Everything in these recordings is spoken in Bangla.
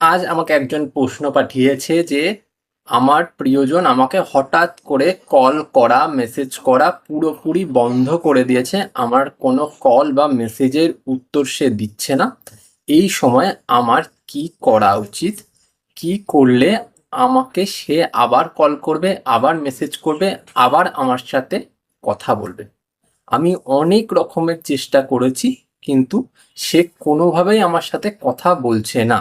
আজ আমাকে একজন প্রশ্ন পাঠিয়েছে যে, আমার প্রিয়জন আমাকে হঠাৎ করে কল করা মেসেজ করা পুরোপুরি বন্ধ করে দিয়েছে। আমার কোনো কল বা মেসেজের উত্তর সে দিচ্ছে না। এই সময় আমার কি করা উচিত? কি করলে আমাকে সে আবার কল করবে, আবার মেসেজ করবে, আবার আমার সাথে কথা বলবে? আমি অনেক রকমের চেষ্টা করেছি, কিন্তু সে কোনোভাবেই আমার সাথে কথা বলছে না।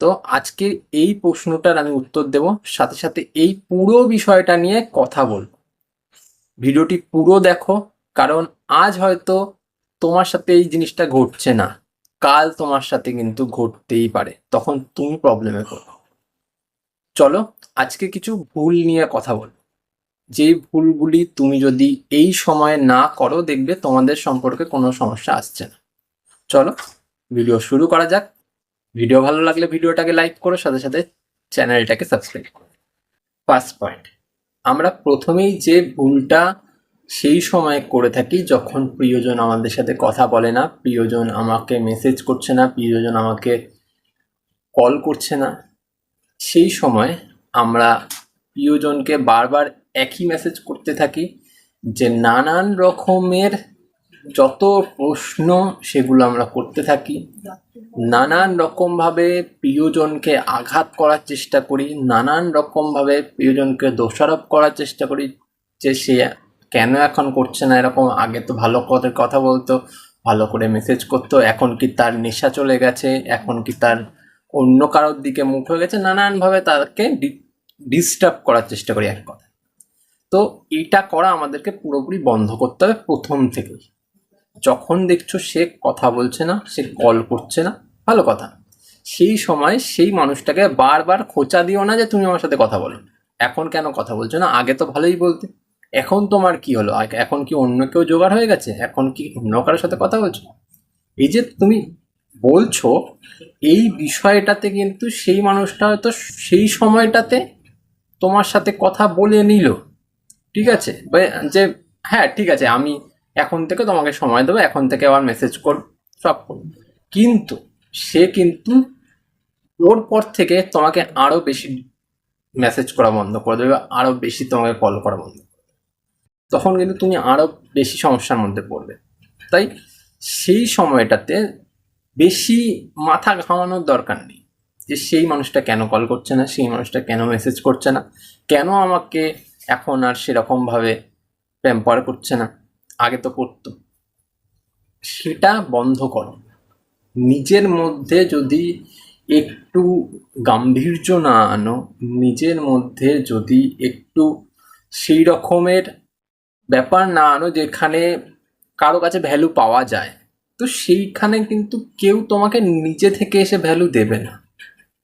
তো আজকে এই প্রশ্নটার আমি উত্তর দেব। সাথে সাথে এই পুরো বিষয়টা নিয়ে কথা বলব। ভিডিওটি পুরো দেখো, কারণ আজ হয়তো তোমার সাথে এই জিনিসটা ঘটছে না। কাল তোমার সাথে কিন্তু ঘটতেই পারে। তখন তুমি প্রবলেমে পড়ো। চলো, আজকে কিছু ভুল নিয়ে কথা বল যে ভুলগুলি তুমি যদি এই সময়ে না করো, দেখবে তোমাদের সম্পর্কে কোনো সমস্যা আসছে না। চলো, ভিডিও শুরু করা যাক। ভিডিও ভালো লাগলে ভিডিওটাকে লাইক করো, সাথে সাথে চ্যানেলটাকে সাবস্ক্রাইব করো। ফার্স্ট পয়েন্ট আমরা প্রথমেই যে ভুলটা সেই সময় করে থাকি, যখন প্রিয়জন আমাদের সাথে কথা বলে না, প্রিয়জন আমাকে মেসেজ করছে না, প্রিয়জন আমাকে কল করছে না, সেই সময় আমরা প্রিয়জনকে বারবার একই মেসেজ করতে থাকি যে নানান রকমের যত প্রশ্ন সেগুলো আমরা করতে থাকি, নানান রকমভাবে প্রিয়জনকে আঘাত করার চেষ্টা করি, নানান রকমভাবে প্রিয়জনকে দোষারোপ করার চেষ্টা করি যে সে কেন এখন করছে না, এরকম আগে তো ভালো করে কথা বলতো, ভালো করে মেসেজ করতো, এখন কি তার নেশা চলে গেছে, এখন কি তার অন্য কারোর দিকে মুখ হয়ে গেছে, নানানভাবে তাকে ডিস্টার্ব করার চেষ্টা করি এক কথা তো এটা করা আমাদেরকে পুরোপুরি বন্ধ করতে হবে প্রথম থেকেই। যখন দেখছ সে কথা বলছে না, সে কল করছে না, ভালো কথা। সেই সময় সেই মানুষটাকে বারবার খোঁচা দিও না যে তুমি আমার সাথে কথা বলো। এখন কেন কথা বলছো না? আগে তো ভালোই বলতে। এখন তোমার কি হলো? এখন কি অন্য কেউ জোগাড় হয়ে গেছে? এখন কি অন্য কারোর সাথে কথা বলছো? এই যে তুমি বলছো, এই বিষয়টাতে কিন্তু সেই মানুষটা হয়তো সেই সময়টাতে তোমার সাথে কথা বলে নিল। ঠিক আছে? যে হ্যাঁ ঠিক আছে, আমি এখন থেকে তোমাকে সময় দেবো, এখন থেকে আবার মেসেজ কর সব করব। কিন্তু সে কিন্তু ওর পর থেকে তোমাকে আরও বেশি মেসেজ করা বন্ধ করে দেবে আরও বেশি তোমাকে কল করা বন্ধ তখন কিন্তু তুমি আরও বেশি সমস্যার মধ্যে পড়বে। তাই সেই সময়টাতে বেশি মাথা ঘামানোর দরকার নেই যে সেই মানুষটা কেন কল করছে না, সেই মানুষটা কেন মেসেজ করছে না, কেন আমাকে এখন আর সেরকমভাবে প্যাম্পার করছে না। আগে তো করতো। সেটা বন্ধ করো। নিজের মধ্যে যদি একটু গাম্ভীর্য না আনো, নিজের মধ্যে যদি একটু সেই রকমের ব্যাপার না আনো যেখানে কারও কাছে ভ্যালু পাওয়া যায়, তো সেইখানে কিন্তু কেউ তোমাকে নিজে থেকে এসে ভ্যালু দেবে না।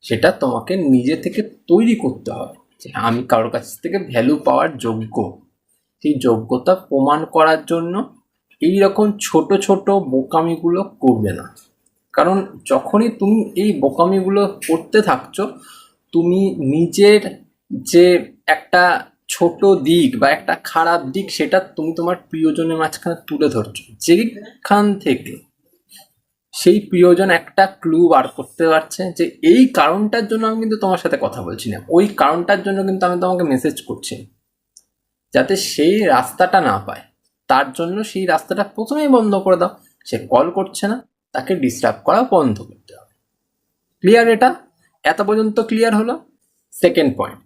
সেটা তোমাকে নিজে থেকে তৈরি করতে হবে যে আমি কারোর কাছ থেকে ভ্যালু পাওয়ার যোগ্য। সেই যোগ্যতা প্রমাণ করার জন্য এই রকম ছোট ছোট বোকামিগুলো করবে না। কারণ যখনই তুমি এই বোকামিগুলো করতে থাকছো, তুমি নিজের যে একটা ছোট দিক বা একটা খারাপ দিক, সেটা তুমি তোমার প্রিয়জনের মাঝখানে তুলে ধরছো। যেখান থেকে সেই প্রিয়জন একটা ক্লু বার করতে পারছে যে, এই কারণটার জন্য আমি কিন্তু তোমার সাথে কথা বলছি না। ওই কারণটার জন্য কিন্তু আমি তোমাকে মেসেজ করছি যাতে সেই রাস্তাটা না পায়। তার জন্য সেই রাস্তাটা প্রথমেই বন্ধ করে দাও। সে কল করছে না, তাকে ডিস্টার্ব করা বন্ধ করতে হবে। ক্লিয়ার এটা? এত পর্যন্ত ক্লিয়ার হলো? সেকেন্ড পয়েন্ট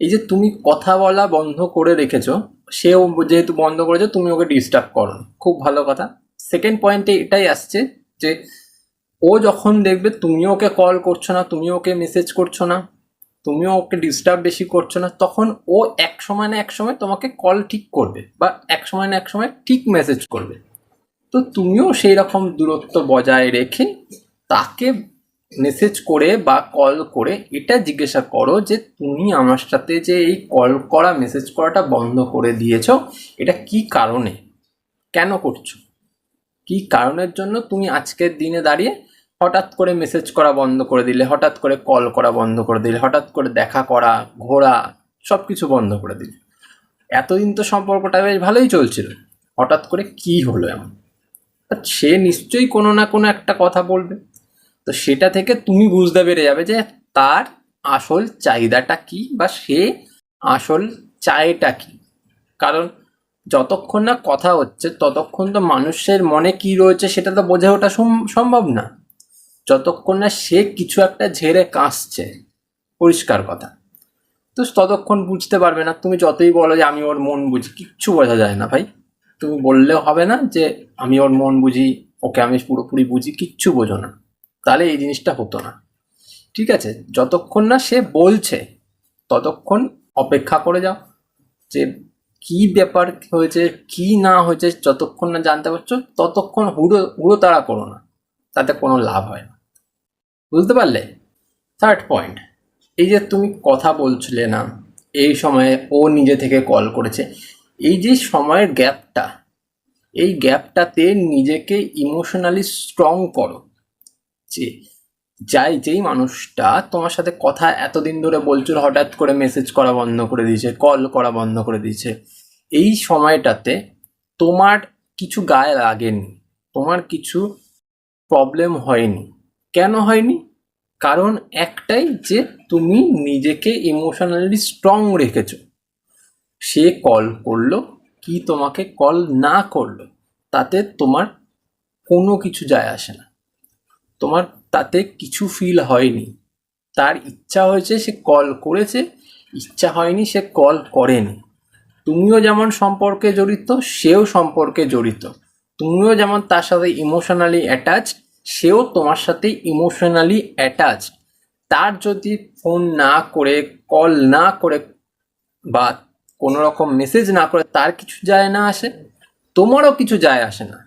এই যে তুমি কথা বলা বন্ধ করে রেখেছো, সেও যেহেতু বন্ধ করেছ, তুমি ওকে ডিস্টার্ব করো খুব ভালো কথা। সেকেন্ড পয়েন্টে এটাই আসছে যে, ও যখন দেখবে তুমিও ওকে কল করছ না, তুমিও ওকে মেসেজ করছ না তুমিও ওকে ডিস্টার্ব বেশি করছ না, তখন ও এক সময় না এক সময় তোমাকে কল ঠিক করবে বা এক সময় না এক সময় ঠিক মেসেজ করবে। তো তুমিও সেই রকম দূরত্ব বজায় রেখে তাকে মেসেজ করে বা কল করে এটা জিজ্ঞাসা করো যে তুমি আমার সাথে যে এই কল করা মেসেজ করাটা বন্ধ করে দিয়েছ, এটা কি কারণে? কেন করছ? কি কারণের জন্য তুমি আজকের দিনে দাঁড়িয়ে হঠাৎ করে মেসেজ করা বন্ধ করে দিলে, হঠাৎ করে কল করা বন্ধ করে দিলে, হঠাৎ করে দেখা করা, ঘোরা সব কিছু বন্ধ করে দিলে। এতদিন তো সম্পর্কটা বেশ ভালোই চলছিল। হঠাৎ করে কি হলো এমন? সে নিশ্চয়ই কোনো না কোনো একটা কথা বলবে। তো সেটা থেকে তুমি বুঝতে পেরে যাবে যে তার আসল চাহিদাটা কি বা সে আসল চায়টা কি। কারণ যতক্ষণ না কথা হচ্ছে, ততক্ষণ তো মানুষের মনে কি রয়েছে সেটা তো বোঝা ওঠা সম- সম্ভব না। যতক্ষণ না সে কিছু একটা ঝেড়ে কাঁসছে, পরিষ্কার কথা। তো ততক্ষণ বুঝতে পারবে না, তুমি যতই বলো যে আমি ওর মন বুঝি, কিচ্ছু বোঝা যায় না ভাই। তুমি বললেও হবে না যে আমি ওর মন বুঝি, ওকে আমি পুরোপুরি বুঝি, কিচ্ছু বোঝো না। তাহলে এই জিনিসটা হতো না। ঠিক আছে, যতক্ষণ না সে বলছে, ততক্ষণ অপেক্ষা করে যাও যে কি ব্যাপার হয়েছে, কি না হয়েছে, যতক্ষণ না জানতে পারছ, ততক্ষণ হুড়ো হুড়ো তাড়া করো না। তাতে কোনো লাভ হয় না। বুঝতে পারলে? থার্ড পয়েন্ট এই যে তুমি কথা বলছিলে না, এই সময়ে ও নিজে থেকে কল করেছে, এই যে সময়ের গ্যাপটা এই গ্যাপটাতে নিজেকে ইমোশনালি স্ট্রং করো। যে যাই, যেই মানুষটা তোমার সাথে কথা এতদিন ধরে বলছিল, হঠাৎ করে মেসেজ করা বন্ধ করে দিয়েছে কল করা বন্ধ করে দিয়েছে, এই সময়টাতে তোমার কিছু গায়ে লাগেনি, তোমার কিছু প্রবলেম হয়নি। কেন হয়নি? কারণ একটাই যে তুমি নিজেকে ইমোশনালি স্ট্রং রেখেছো। সে কল করল, কি তোমাকে কল না করল, তাতে তোমার কোনো কিছু যায় আসে না। তোমার তাতে কিছু ফিল হয়নি। তার ইচ্ছা হয়েছে সে কল করেছে, ইচ্ছা হয়নি সে কল করেনি। তুমিও যেমন সম্পর্কে জড়িত, সেও সম্পর্কে জড়িত। তুমিও যেমন তার সাথে ইমোশনালি অ্যাটাচ সেও তোমার সাথে ইমোশনালি অ্যাটাচ তার যদি ফোন না করে কল না করে বা কোনো রকম মেসেজ না করে, তার কিছু যায় না আসে, তোমারও কিছু যায় আসে না।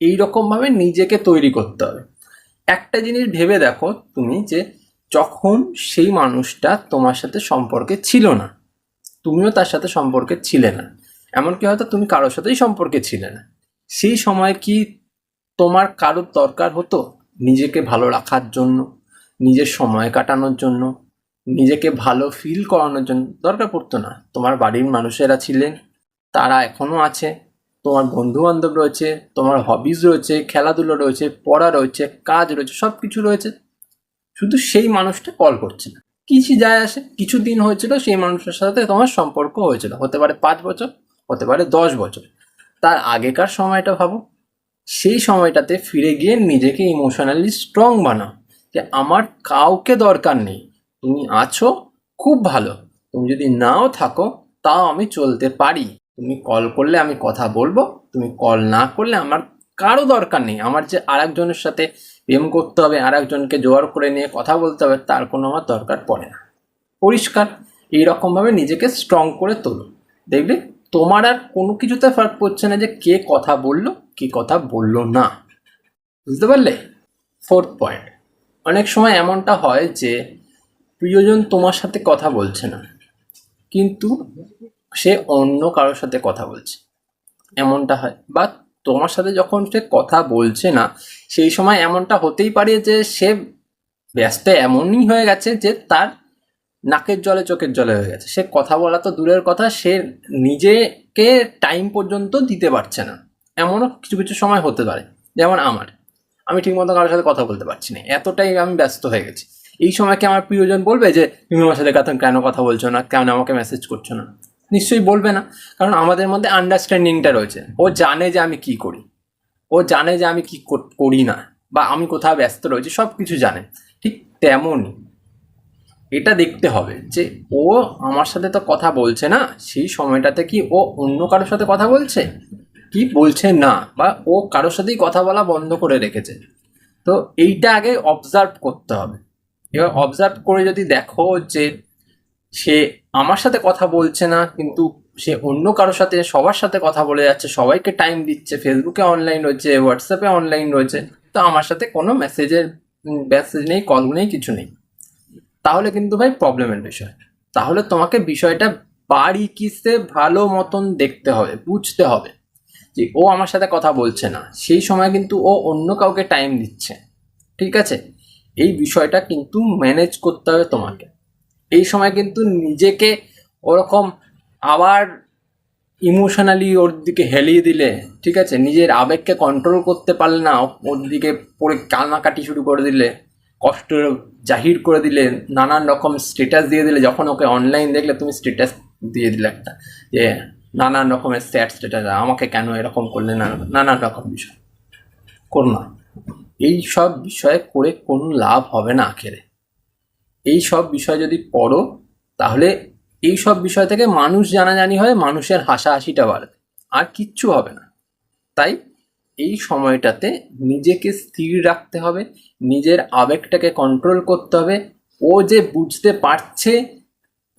এই রকমভাবে নিজেকে তৈরি করতে হবে। একটা জিনিস ভেবে দেখো তুমি যে যখন সেই মানুষটা তোমার সাথে সম্পর্কে ছিল না, তুমিও তার সাথে সম্পর্কে ছিলে না। এমনকি হয়তো তুমি কারোর সাথেই সম্পর্কে ছিলে না। সেই সময় কি তোমার কারোর দরকার হতো? নিজেকে ভালো রাখার জন্য, নিজের সময় কাটানোর জন্য, নিজেকে ভালো ফিল করানোর জন্য দরকার পড়তো না। তোমার বাড়ির মানুষেরা ছিলেন, তারা এখনও আছে, তোমার বন্ধু বান্ধব রয়েছে, তোমার হবিজ রয়েছে, খেলাধুলো রয়েছে, পড়া রয়েছে, কাজ রয়েছে সব কিছু রয়েছে। শুধু সেই মানুষটা কল করছে না। কিছু যায় আসে, কিছু দিন হয়েছিল, সেই মানুষের সাথে তোমার সম্পর্ক হয়েছিল। হতে পারে পাঁচ বছর, হতে পারে দশ বছর। তার আগেকার সময়টা ভাবো সেই সময়টাতে ফিরে গিয়ে নিজেকে ইমোশনালি স্ট্রং বানাও। যে আমার কাউকে দরকার নেই, তুমি আছো, খুব ভালো। তুমি যদি নাও থাকো, তাও আমি চলতে পারি। তুমি কল করলে আমি কথা বলব, তুমি কল না করলে আমার কারও দরকার নেই। আমার যে আরেকজনের সাথে প্রেম করতে হবে, আরেকজনকে জোয়ার করে নিয়ে কথা বলতে হবে, তার কোনো আমার দরকার পড়ে না। পরিষ্কার, এইরকমভাবে নিজেকে স্ট্রং করে তোলো। দেখবে তোমার আর কোনো কিছুতে ফার্ক পড়ছে না যে কে কথা বলল, কে কথা বলল না। বুঝতে পারলে? ফোর্থ পয়েন্ট অনেক সময় এমনটা হয় যে প্রিয়জন তোমার সাথে কথা বলছে না, কিন্তু সে অন্য কারোর সাথে কথা বলছে। এমনটা হয়। বা তোমার সাথে যখন সে কথা বলছে না, সেই সময় এমনটা হতেই পারে যে সে ব্যস্ত এমনই হয়ে গেছে যে তার নাকের জলে, চোখের জলে হয়ে গেছে। সে কথা বলা তো দূরের কথা, সে নিজেকে টাইম পর্যন্ত দিতে পারছে না। এমনও কিছু কিছু সময় হতে পারে, যেমন আমার। আমি ঠিকমতো কারোর সাথে কথা বলতে পারছি না। এতটাই আমি ব্যস্ত হয়ে গেছি। এই সময় কি আমার প্রিয়জন বলবে যে, তুমি আমার সাথে কথা কেন কথা বলছো না? কেন আমাকে মেসেজ করছ না? নিশ্চয়ই বলবে না। কারণ আমাদের মধ্যে আন্ডারস্ট্যান্ডিংটা রয়েছে। ও জানে যে আমি কি করি। ও জানে যে আমি কি করি না। বা আমি কোথাও ব্যস্ত রয়েছি সব কিছু জানে। ঠিক তেমনই। এটা দেখতে হবে যে ও আমার সাথে তো কথা বলছে না, সেই সময়টাতে কি ও অন্য কারোর সাথে কথা বলছে? কি বলছে না? বা ও কারোর সাথেই কথা বলা বন্ধ করে রেখেছে? তো এইটা আগে অবজার্ভ করতে হবে। এবার অবজার্ভ করে যদি দেখো যে সে আমার সাথে কথা বলছে না, কিন্তু সে অন্য কারোর সাথে, সবার সাথে কথা বলে যাচ্ছে, সবাইকে টাইম দিচ্ছে ফেসবুকে অনলাইন রয়েছে হোয়াটসঅ্যাপে অনলাইন রয়েছে, তো আমার সাথে কোনো মেসেজের মেসেজ নেই কল নেই, কিছু নেই। তাহলে কিন্তু ভাই প্রবলেমের বিষয়। তাহলে তোমাকে বিষয়টা বাড়ি কিসে ভালো মতন দেখতে হবে, বুঝতে হবে। যে ও আমার সাথে কথা বলছে না, সেই সময় কিন্তু ও অন্য কাউকে টাইম দিচ্ছে। ঠিক আছে? এই বিষয়টা কিন্তু ম্যানেজ করতে হবে তোমাকে। এই সময় কিন্তু নিজেকে ওরকম আবার ইমোশনালি ওর দিকে হেলিয়ে দিলে, ঠিক আছে? নিজের আবেগকে কন্ট্রোল করতে পারলে না, ওর দিকে পড়ে কান্নাকাটি শুরু করে দিলে। কষ্ট জাহির করে দিলে, নানান রকম স্টেটাস দিয়ে দিলে, যখন ওকে অনলাইন দেখলে তুমি স্টেটাস দিয়ে দিলে একটা, যে নানান রকমের স্যাড স্টেটাস আমাকে কেন এরকম করলে নানান রকম বিষয়। করো না। এই সব বিষয়ে করে কোনো লাভ হবে না আখেরে। এই সব বিষয় যদি পড়ো, তাহলে এই সব বিষয় থেকে মানুষ জানাজানি হয়, মানুষের হাসাহাসিটা বাড়বে। আর কিচ্ছু হবে না। তাই এই সময়টাতে নিজেকে স্থির রাখতে হবে, নিজের আবেগটাকে কন্ট্রোল করতে হবে। ও যে বুঝতে পারছে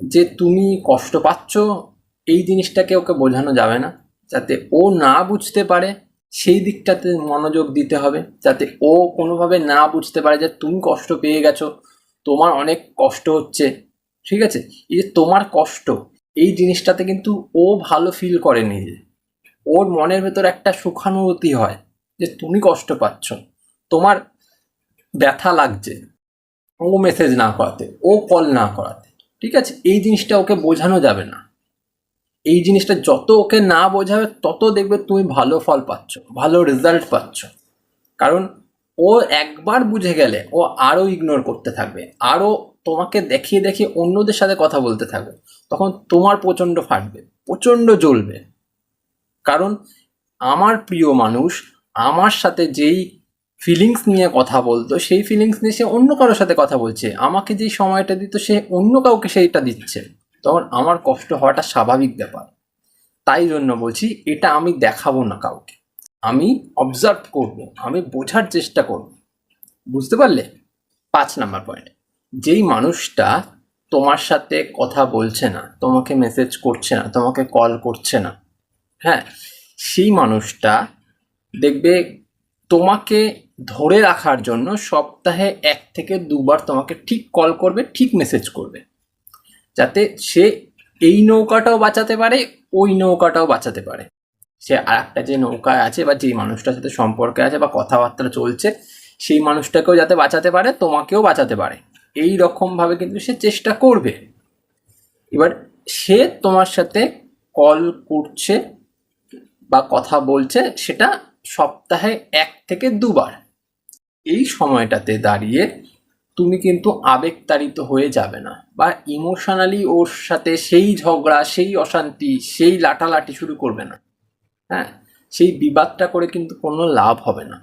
যে তুমি কষ্ট পাচ্ছ, এই জিনিসটাকে ওকে বোঝানো যাবে না। যাতে ও না বুঝতে পারে, সেই দিকটাতে মনোযোগ দিতে হবে। যাতে ও কোনোভাবে না বুঝতে পারে যে তুমি কষ্ট পেয়ে গেছো, তোমার অনেক কষ্ট হচ্ছে, ঠিক আছে? এই যে তোমার কষ্ট, এই জিনিসটাতে কিন্তু ও ভালো ফিল করে নিজে ওর মনের ভেতর একটা সুখানুভূতি হয় যে তুমি কষ্ট পাচ্ছ, তোমার ব্যথা লাগছে, ও মেসেজ না করাতে, ও কল না করাতে, ঠিক আছে? এই জিনিসটা ওকে বোঝানো যাবে না। এই জিনিসটা যত ওকে না বোঝাবে, তত দেখবে তুমি ভালো ফল পাচ্ছ, ভালো রেজাল্ট পাচ্ছ। কারণ ও একবার বুঝে গেলে ও আরও ইগনোর করতে থাকবে আরও তোমাকে দেখিয়ে দেখিয়ে অন্যদের সাথে কথা বলতে থাকবে। তখন তোমার প্রচণ্ড ফাটবে, প্রচণ্ড জ্বলবে। কারণ আমার প্রিয় মানুষ আমার সাথে যেই ফিলিংস নিয়ে কথা বলতো, সেই ফিলিংস নিয়ে সে অন্য কারোর সাথে কথা বলছে। আমাকে যেই সময়টা দিত, সে অন্য কাউকে সেইটা দিচ্ছে। তখন আমার কষ্ট হওয়াটা স্বাভাবিক ব্যাপার। তাই জন্য বলছি, এটা আমি দেখাবো না কাউকে। আমি অবজার্ভ করব, আমি বোঝার চেষ্টা করব। বুঝতে পারলে? পাঁচ নাম্বার পয়েন্ট যেই মানুষটা তোমার সাথে কথা বলছে না, তোমাকে মেসেজ করছে না, তোমাকে কল করছে না হ্যাঁ সেই মানুষটা দেখবে তোমাকে ধরে রাখার জন্য সপ্তাহে এক থেকে দুবার তোমাকে ঠিক কল করবে, ঠিক মেসেজ করবে। যাতে সে এই নৌকাটাও বাঁচাতে পারে, ওই নৌকাটাও বাঁচাতে পারে। সে আর একটা যে নৌকায় আছে বা যেই মানুষটার সাথে সম্পর্কে আছে বা কথাবার্তা চলছে, সেই মানুষটাকেও যাতে বাঁচাতে পারে, তোমাকেও বাঁচাতে পারে। এই রকমভাবে কিন্তু সে চেষ্টা করবে। এবার সে তোমার সাথে কল করছে বা কথা বলছে সেটা সপ্তাহে এক থেকে দুবার। এই সময়টাতে দাঁড়িয়ে তুমি কিন্তু আবেগতাড়িত হয়ে যাবে না বা ইমোশনালি ওর সাথে সেই ঝগড়া, সেই অশান্তি, সেই লাটালাটি শুরু করবে না। হ্যাঁ সেই বিবাদটা করে কিন্তু কোনো লাভ হবে না।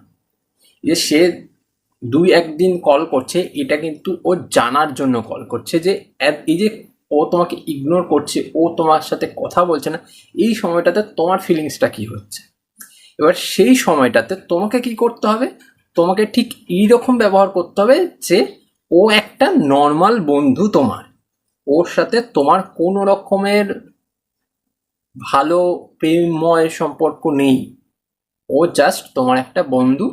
যে সে দুই একদিন কল করছে, এটা কিন্তু ও জানার জন্য কল করছে যে, এই যে ও তোমাকে ইগনোর করছে, ও তোমার সাথে কথা বলছে না, এই সময়টাতে তোমার ফিলিংসটা কি হচ্ছে? এবার সেই সময়টাতে তোমাকে কি করতে হবে? তোমাকে ঠিক এই রকম ব্যবহার করতে হবে যে ও একটা নর্মাল বন্ধু তোমার। ওর সাথে তোমার কোনো রকমের ভালো প্রেমময় সম্পর্ক নেই। ও জাস্ট তোমার একটা বন্ধু।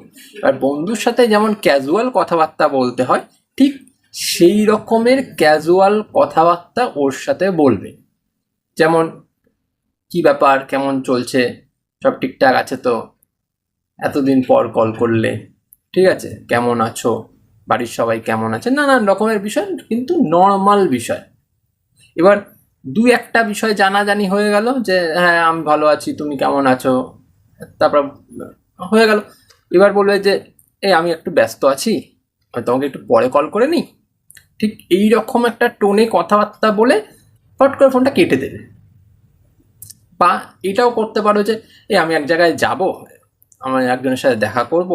আর বন্ধুর সাথে যেমন ক্যাজুয়াল কথাবার্তা বলতে হয়, ঠিক সেই রকমের ক্যাজুয়াল কথাবার্তা ওর সাথে বলবে। যেমন, কি ব্যাপার? কেমন চলছে? সব ঠিকঠাক আছে তো? এতদিন পর কল করলে। ঠিক আছে? কেমন আছো? বাড়ির সবাই কেমন আছে? নানান রকমের বিষয়, কিন্তু নর্মাল বিষয়। এবার দু একটা বিষয় জানাজানি হয়ে গেল যে হ্যাঁ আমি ভালো আছি, তুমি কেমন আছো? তারপর হয়ে গেল। এবার বলবে যে, এই, আমি একটু ব্যস্ত আছি। তোমাকে একটু পরে কল করে নিই। ঠিক এই রকম একটা টোনে কথাবার্তা বলে ফট করে ফোনটা কেটে দেবে। বা এটাও করতে পারো যে এই আমি এক জায়গায় যাব, আমার একজনের সাথে দেখা করব।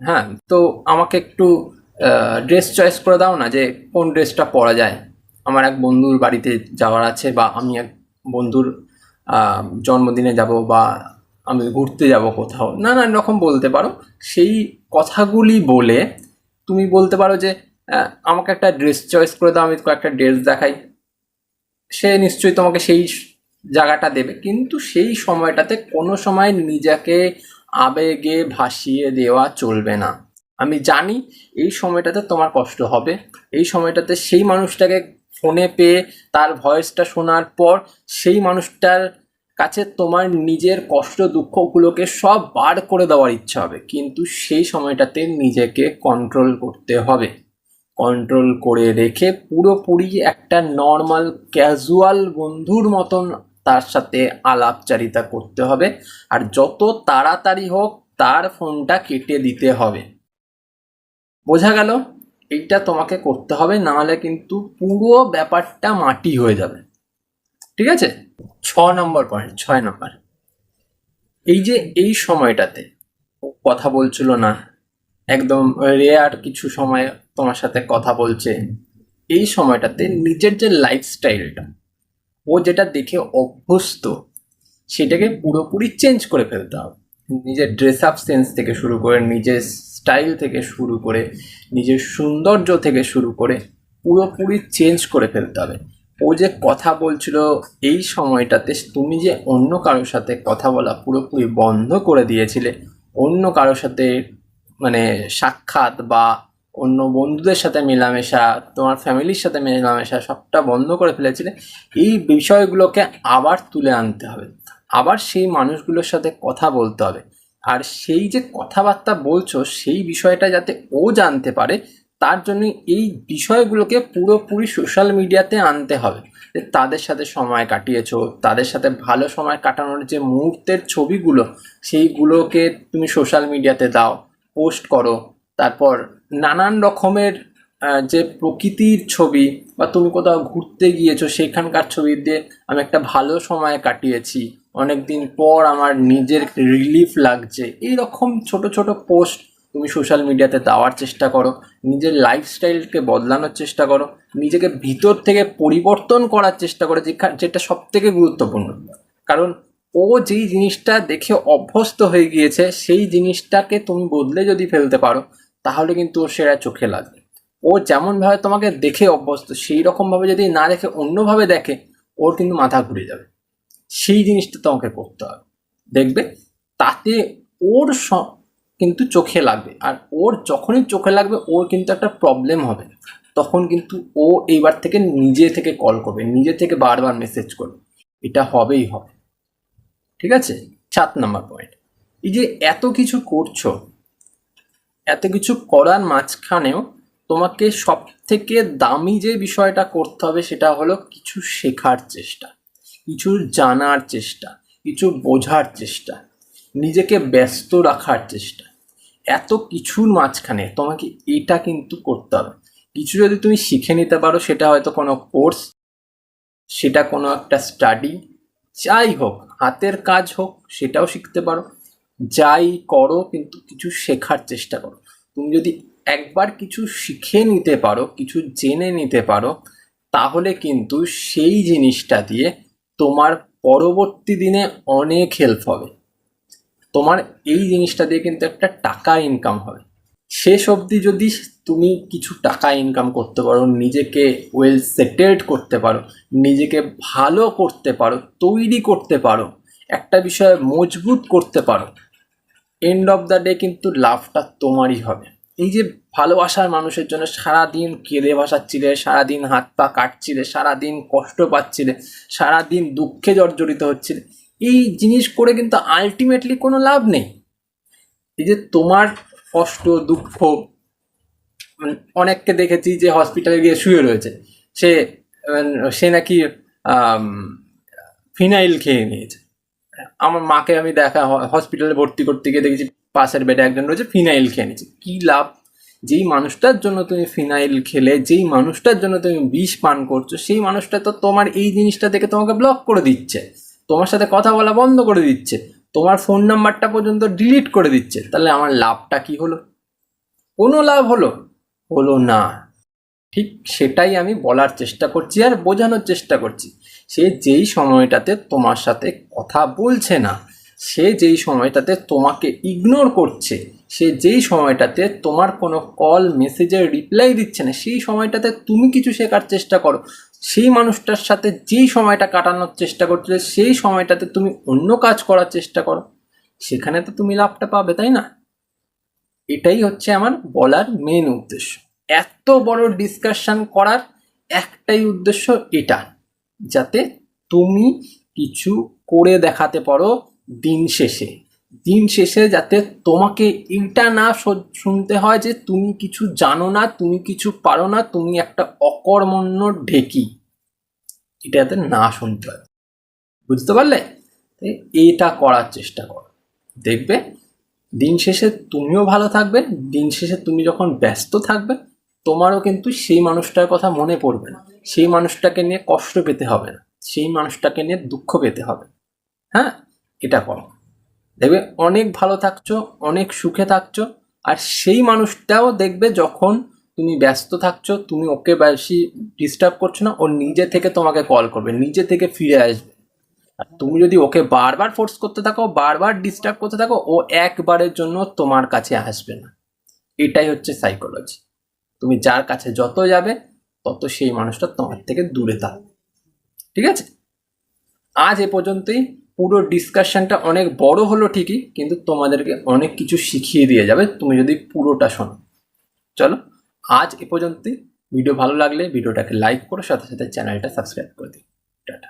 হ্যাঁ তো আমাকে একটু ড্রেস চয়েস করে দাও না যে, কোন ড্রেসটা পরা যায়। আমার এক বন্ধুর বাড়িতে যাওয়ার আছে বা আমি এক বন্ধুর জন্মদিনে যাব বা আমি ঘুরতে যাব কোথাও। নানান রকম বলতে পারো। সেই কথাগুলি বলে তুমি বলতে পারো যে আমাকে একটা ড্রেস চয়েস করে দাও, আমি কয়েকটা ড্রেস দেখাই। সে নিশ্চয়ই তোমাকে সেই জায়গাটা দেবে। কিন্তু সেই সময়টাতে কোনো সময় নিজেকে আবেগে ভাসিয়ে দেওয়া চলবে না। আমি জানি এই সময়টাতে তোমার কষ্ট হবে। এই সময়টাতে সেই মানুষটাকে ফোনে পেয়ে তার ভয়েসটা শোনার পর সেই মানুষটার কাছে তোমার নিজের কষ্ট দুঃখগুলোকে সব বার করে দেওয়ার ইচ্ছা হবে। কিন্তু সেই সময়টাতে নিজেকে কন্ট্রোল করতে হবে। কন্ট্রোল করে রেখে পুরোপুরি একটা নর্মাল ক্যাজুয়াল বন্ধুর মতন তার সাথে আলাপচারিতা করতে হবে। আর যত তাড়াতাড়ি হোক, তার ফোনটা কেটে দিতে হবে। বোঝা গেল? এইটা তোমাকে করতে হবে নাহলে কিন্তু পুরো ব্যাপারটা মাটি হয়ে যাবে। ঠিক আছে? ছ নম্বর পয়েন্ট ছয় নম্বর। এই যে এই সময়টাতে কথা বলছিল না একদম রেয়ার কিছু সময় তোমার সাথে কথা বলছে। এই সময়টাতে নিজের যে লাইফস্টাইলটা ও যেটা দেখে অভ্যস্ত, সেটাকে পুরোপুরি চেঞ্জ করে ফেলতে হবে। নিজের ড্রেস আপ সেন্স থেকে শুরু করে, নিজের স্টাইল থেকে শুরু করে, নিজের সৌন্দর্য থেকে শুরু করে পুরোপুরি চেঞ্জ করে ফেলতে হবে। ও যে কথা বলছিল এই সময়টাতে তুমি যে অন্য কারোর সাথে কথা বলা পুরোপুরি বন্ধ করে দিয়েছিলে, অন্য কারোর সাথে মানে সাক্ষাৎ বা অন্য বন্ধুদের সাথে মেলামেশা, তোমার ফ্যামিলির সাথে মেলামেশা সবটা বন্ধ করে ফেলেছিলে, এই বিষয়গুলোকে আবার তুলে আনতে হবে। আবার সেই মানুষগুলোর সাথে কথা বলতে হবে। আর সেই যে কথাবার্তা বলছো, সেই বিষয়টা যাতে ও জানতে পারে, তার জন্য এই বিষয়গুলোকে পুরোপুরি সোশ্যাল মিডিয়াতে আনতে হবে। যে তাদের সাথে সময় কাটিয়েছো, তাদের সাথে ভালো সময় কাটানোর যে মুহূর্তের ছবিগুলো, সেইগুলোকে তুমি সোশ্যাল মিডিয়াতে দাও। পোস্ট করো। তারপর নানান রকমের যে প্রকৃতির ছবি বা তুমি কোথাও ঘুরতে গিয়েছো, সেখানকার ছবি দিয়ে আমি একটা ভালো সময় কাটিয়েছি। অনেক দিন পর আমার নিজের রিলিফ লাগছে। এই রকম ছোট ছোট পোস্ট তুমি সোশ্যাল মিডিয়াতে দেওয়ার চেষ্টা করো। নিজের লাইফস্টাইলকে বদলানোর চেষ্টা করো। নিজেকে ভিতর থেকে পরিবর্তন করার চেষ্টা করো যেটা সব থেকে গুরুত্বপূর্ণ। কারণ ও যেই জিনিসটা দেখে অভ্যস্ত হয়ে গিয়েছে, সেই জিনিসটাকে তুমি বদলে যদি ফেলতে পারো, তাহলে কিন্তু ও সেরা চোখে লাগবে। ও যেমনভাবে তোমাকে দেখে অভ্যস্ত, সেই রকমভাবে যদি না দেখে অন্যভাবে দেখে, ওর কিন্তু মাথা ঘুরে যাবে। সেই জিনিসটা তোমাকে করতে হবে। দেখবে, তাতে ওর স- কিন্তু চোখে লাগবে। আর ওর যখনই চোখে লাগবে, ওর কিন্তু একটা প্রবলেম হবে। তখন কিন্তু ও এইবার থেকে নিজে থেকে কল করবে, নিজে থেকে বারবার মেসেজ করবে। এটা হবেই হবে। ঠিক আছে? সাত নম্বর পয়েন্ট এই যে এত কিছু করছ, এত কিছু করার মাঝখানেও তোমাকে সব থেকে দামি যে বিষয়টা করতে হবে সেটা হলো কিছু শেখার চেষ্টা, কিছু জানার চেষ্টা, কিছু বোঝার চেষ্টা, নিজেকে ব্যস্ত রাখার চেষ্টা। এত কিছুর মাঝখানে তোমাকে এটা কিন্তু করতে হবে। কিছু যদি তুমি শিখে নিতে পারো, সেটা হয়তো কোনো কোর্স সেটা কোনো একটা স্টাডি যাই হোক, হাতের কাজ হোক, সেটাও শিখতে পারো। যাই করো, কিন্তু কিছু শেখার চেষ্টা করো। তুমি যদি একবার কিছু শিখে নিতে পারো, কিছু জেনে নিতে পারো, তাহলে কিন্তু সেই জিনিসটা দিয়ে তোমার পরবর্তী দিনে অনেক হেল্প হবে। তোমার এই জিনিসটা দিয়ে কিন্তু একটা টাকা ইনকাম হবে। শেষ অবধি যদি তুমি কিছু টাকা ইনকাম করতে পারো, নিজেকে ওয়েল সেটেলড করতে পারো, নিজেকে ভালো করতে পারো, তৈরি করতে পারো, একটা বিষয়ে মজবুত করতে পারো এন্ড অফ দ্য ডে কিন্তু লাভটা তোমারই হবে। এই যে ভালোবাসার মানুষের জন্য সারাদিন কেঁদে ভাসাচ্ছিলে, সারাদিন হাত পা কাটছিলে, সারাদিন কষ্ট পাচ্ছিলে, সারাদিন দুঃখে জর্জরিত হচ্ছিলে, এই জিনিস করে কিন্তু আলটিমেটলি কোনো লাভ নেই। এই যে তোমার কষ্ট দুঃখ উম, অনেককে দেখেছি যে হসপিটালে গিয়ে শুয়ে রয়েছে। সে সে নাকি ফিনাইল খেয়ে নিয়েছে। আমার মাকে আমি দেখা হসপিটালে ভর্তি করতে গিয়ে দেখেছি পাশের বেডে একজন রয়েছে ফিনাইল খেয়ে নিয়েছে। কী লাভ? যেই মানুষটার জন্য তুমি ফিনাইল খেলে যেই মানুষটার জন্য তুমি বিষ পান করছ সেই মানুষটা তো তোমার এই জিনিসটা দেখে তোমাকে ব্লক করে দিচ্ছে। তোমার সাথে কথা বলা বন্ধ করে দিচ্ছে। তোমার ফোন নাম্বারটা পর্যন্ত ডিলিট করে দিচ্ছে। তাহলে আমার লাভটা কি হলো? কোনো লাভ হলো? হলো না। ঠিক সেটাই আমি বলার চেষ্টা করছি আর বোঝানোর চেষ্টা করছি। সে যেই সময়টাতে তোমার সাথে কথা বলছে না, সে যেই সময়টাতে তোমাকে ইগনোর করছে সে যেই সময়টাতে তোমার কোনো কল মেসেজের রিপ্লাই দিচ্ছে না, সেই সময়টাতে তুমি কিছু শেখার চেষ্টা করো। সেই মানুষটার সাথে যেই সময়টা কাটানোর চেষ্টা করছিলে, সেই সময়টাতে তুমি অন্য কাজ করার চেষ্টা করো। সেখানে তো তুমি লাভটা পাবে, তাই না? এটাই হচ্ছে আমার বলার মেন উদ্দেশ্য। এত বড় ডিসকাশন করার একটাই উদ্দেশ্য এটা, যাতে তুমি কিছু করে দেখাতে পারো দিন শেষে। দিন শেষে যাতে তোমাকে এটা না শুনতে হয় যে তুমি কিছু জানো না, তুমি কিছু পারো না, তুমি একটা অকর্মণ্য ঢেকি। এটা যাতে না শুনতে হয়। বুঝতে পারলে? তাই এটা করার চেষ্টা করো। দেখবে, দিন শেষে তুমিও ভালো থাকবে, দিন শেষে তুমি যখন ব্যস্ত থাকবে, তোমারও কিন্তু সেই মানুষটার কথা মনে পড়বে না। সেই মানুষটাকে নিয়ে কষ্ট পেতে হবে না। সেই মানুষটাকে নিয়ে দুঃখ পেতে হবে। হ্যাঁ? এটা করো। দেখবে অনেক ভালো থাকছো, অনেক সুখে থাকছো, আর সেই মানুষটাও দেখবে যখন তুমি ব্যস্ত থাকছো, তুমি ওকে বেশি ডিস্টার্ব করছ না, ও নিজে থেকে তোমাকে কল করবে, নিজে থেকে ফিরে আসবে। আর তুমি যদি ওকে বারবার ফোর্স করতে থাকো, বারবার ডিস্টার্ব করতে থাকো, ও একবারের জন্য তোমার কাছে আসবে না। এটাই হচ্ছে সাইকোলজি তুমি যার কাছে যত যাবে, তত সেই মানুষটা তোমার থেকে দূরে থাকবে। ঠিক আছে? আজ এ পর্যন্তই। পুরো ডিসকাশনটা অনেক বড় হলো ঠিকই, কিন্তু তোমাদেরকে অনেক কিছু শিখিয়ে দিয়ে যাবে। তুমি যদি পুরোটা শোনো। চলো, আজ এ পর্যন্তই। ভিডিও ভালো লাগলে ভিডিওটাকে লাইক করো সাথে সাথে চ্যানেলটা সাবস্ক্রাইব করে দিই টাটা।